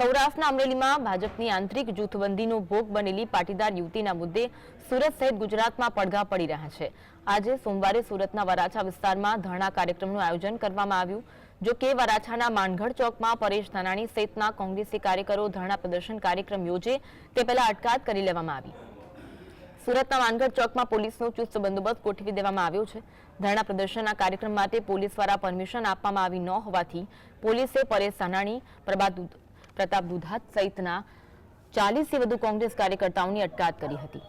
સૌરાષ્ટ્રના અમરેલીમાં ભાજપની આંતરિક જૂથબંધીનો ભોગ બનેલી પાટીદાર યુવતીના મુદ્દે સુરત સહિત ગુજરાતમાં પડઘા પડી રહ્યા છે. આજે સોમવારે સુરતના વરાછા વિસ્તારમાં ધરણા કાર્યક્રમનું આયોજન કરવામાં આવ્યું, જો કે વરાછાના માનગઢ ચોકમાં પરેશ ધાનાણી સહિતના કોંગ્રેસી કાર્યકરો ધરણા પ્રદર્શન કાર્યક્રમ યોજે તે પહેલા અટકાયત કરી લેવામાં આવી. સુરતના માનગઢ ચોકમાં પોલીસનો ચુસ્ત બંદોબસ્ત ગોઠવી દેવામાં આવ્યો છે. ધરણા પ્રદર્શનના કાર્યક્રમ માટે પોલીસ દ્વારા પરમિશન આપવામાં આવી ન હોવાથી પોલીસે પરેશ સાનાણી પ્રભાત પ્રતાપ દુધાત સહિતના ચાલીસથી વધુ કોંગ્રેસ કાર્યકર્તાઓની અટકાત કરી હતી.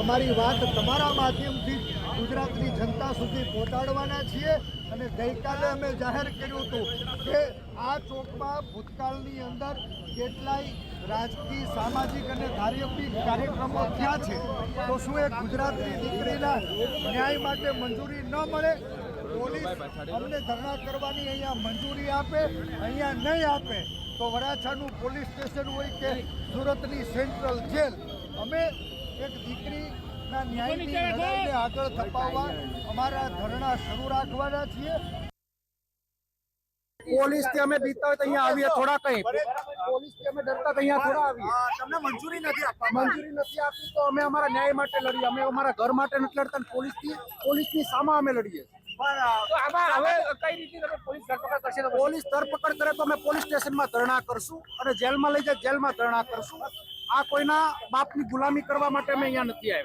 અમારી વાત તમારા માધ્યમથી ગુજરાતની જનતા સુધી પહોંચાડવાના છીએ અને ગઈકાલે અમે જાહેર કર્યું હતું કે આ ચોકમાં ભૂતકાળની અંદર કેટલાય રાજકીય, સામાજિક અને ધાર્મિક કાર્યક્રમો થયા છે. તો શું એ ગુજરાતની દીકરીના ન્યાય માટે મંજૂરી ન મળે? પોલીસ અમને ધરણા કરવાની અહીંયા મંજૂરી આપે અહીંયા નહીં આપે તો વરાછાનું પોલીસ સ્ટેશન હોય કે સુરતની સેન્ટ્રલ જેલ અમે એક દીકરીના ન્યાયની લડાઈને આગળ ધપાવવા અમારા ધરણા શરૂ રાખવાના છીએ. પોલીસથી અમે બીતા હોય તો અહીંયા આવીએ થોડા કઈ. પોલીસથી અમે ડરતા તો અહીંયા થોડા આવીએ. તમને મંજૂરી નથી આપવા મંજૂરી નથી આપી તો અમે અમારા ન્યાય માટે લડીએ. અમે અમારા ઘર માટે નથી લડતા પોલીસથી પોલીસની સામા અમે લડીએ પોલીસ ધરપકડ કરે તો અમે પોલીસ સ્ટેશનમાં ધરણા કરશું અને જેલમાં લઈ જાય જેલમાં ધરણા કરશું. આ કોઈના બાપની ગુલામી કરવા માટે અમે અહીંયા નથી આવ્યા.